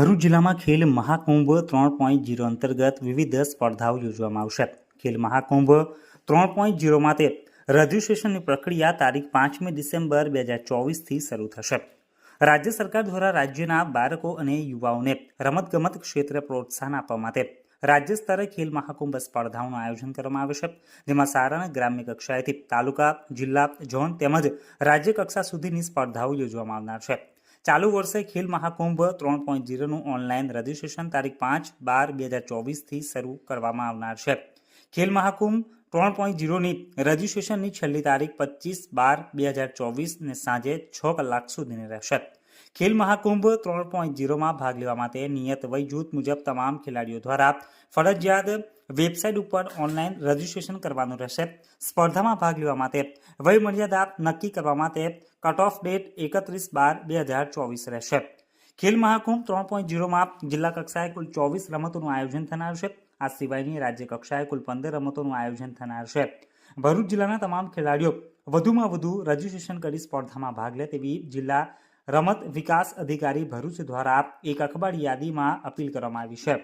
જિલ્લામાં ખેલ મહાકુંભ ત્રણ point zero અંતર્ગત વિવિધ સ્પર્ધાઓ યોજવામાં આવશે. ખેલ મહાકુંભ ત્રણ પોઈન્ટ જીરો માટે રજિસ્ટ્રેશનની પ્રક્રિયા તારીખ પાંચમી ડિસેમ્બર બે હજાર ચોવીસથી શરૂ થશે. રાજ્ય સરકાર દ્વારા રાજ્યના બાળકો અને યુવાઓને રમતગમત ક્ષેત્રે પ્રોત્સાહન આપવા માટે રાજ્ય સ્તરે ખેલ મહાકુંભ સ્પર્ધાઓનું આયોજન કરવામાં આવે છે. જેમાં સારણ ગ્રામ્ય કક્ષાએથી તાલુકા, જિલ્લા, ઝોન તેમજ રાજ્ય કક્ષા સુધીની સ્પર્ધાઓ યોજવામાં આવનાર છે. ચાલુ વર્ષે ખેલ મહાકુંભ ત્રણ પોઈન્ટ જીરોનું ઓનલાઈન રજીસ્ટ્રેશન તારીખ પાંચ બાર બે હજાર ચોવીસથી શરૂ કરવામાં આવનાર છે. ખેલ મહાકુંભ ત્રણ પોઈન્ટ જીરોની રજિસ્ટ્રેશનની છેલ્લી તારીખ પચીસ બાર બે હજાર ચોવીસને સાંજે છ કલાક સુધીની રહેશે. ખેલ મહાકુંભ ત્રણ પોઈન્ટ ઝીરોમાં ભાગ લેવા માટે નિયત વય જૂથ મુજબ તમામ ખેલાડીઓ દ્વારા ફરજિયાત વેબસાઇટ ઉપર ઓનલાઈન રજીસ્ટ્રેશન કરવાનું રહેશે. સ્પર્ધામાં ભાગ લેવા માટે વયમર્યાદા નક્કી કરવા માટે કટ ઓફ ડેટ એકત્રીસ બાર બે હજાર ચોવીસ રહેશે. ખેલ મહાકુંભ ત્રણ પોઈન્ટ જીરોમાં જિલ્લા કક્ષાએ કુલ ચોવીસ રમતોનું આયોજન થનાર છે. આ સિવાયની રાજ્ય કક્ષાએ કુલ પંદર રમતોનું આયોજન થનાર છે. ભરૂચ જિલ્લાના તમામ ખેલાડીઓ વધુમાં વધુ રજીસ્ટ્રેશન કરી સ્પર્ધામાં ભાગ લે તેવી જિલ્લા રમત વિકાસ અધિકારી ભરૂચ દ્વારા એક અખબારી યાદીમાં અપીલ કરવામાં આવી છે.